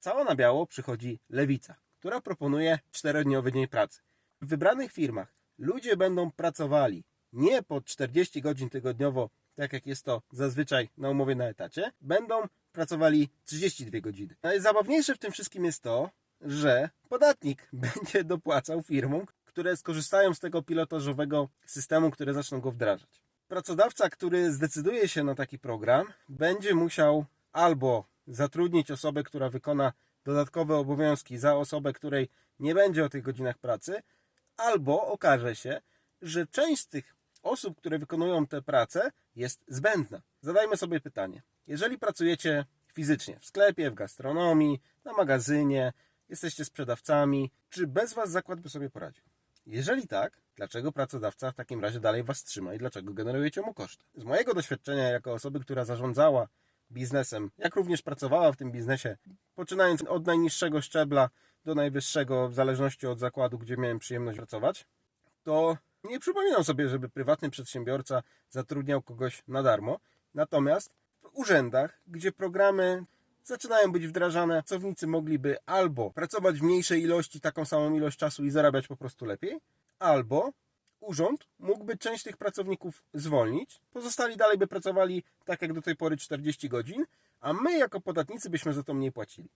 Cała na biało przychodzi lewica, która proponuje czterodniowy dzień pracy. W wybranych firmach ludzie będą pracowali nie po 40 godzin tygodniowo, tak jak jest to zazwyczaj na umowie na etacie, będą pracowali 32 godziny. Najzabawniejsze w tym wszystkim jest to, że podatnik będzie dopłacał firmom, które skorzystają z tego pilotażowego systemu, które zaczną go wdrażać. Pracodawca, który zdecyduje się na taki program, będzie musiał albo zatrudnić osobę, która wykona dodatkowe obowiązki za osobę, której nie będzie o tych godzinach pracy, albo okaże się, że część z tych osób, które wykonują tę pracę, jest zbędna. Zadajmy sobie pytanie: jeżeli pracujecie fizycznie w sklepie, w gastronomii, na magazynie, jesteście sprzedawcami, czy bez Was zakład by sobie poradził? Jeżeli tak, dlaczego pracodawca w takim razie dalej Was trzyma i dlaczego generujecie mu koszty? Z mojego doświadczenia jako osoby, która zarządzała biznesem, jak również pracowała w tym biznesie, poczynając od najniższego szczebla do najwyższego, w zależności od zakładu, gdzie miałem przyjemność pracować, to nie przypominam sobie, żeby prywatny przedsiębiorca zatrudniał kogoś na darmo. Natomiast w urzędach, gdzie programy zaczynają być wdrażane, pracownicy mogliby albo pracować w mniejszej ilości, taką samą ilość czasu i zarabiać po prostu lepiej, albo urząd mógłby część tych pracowników zwolnić, pozostali dalej by pracowali tak jak do tej pory 40 godzin, a my jako podatnicy byśmy za to mniej płacili.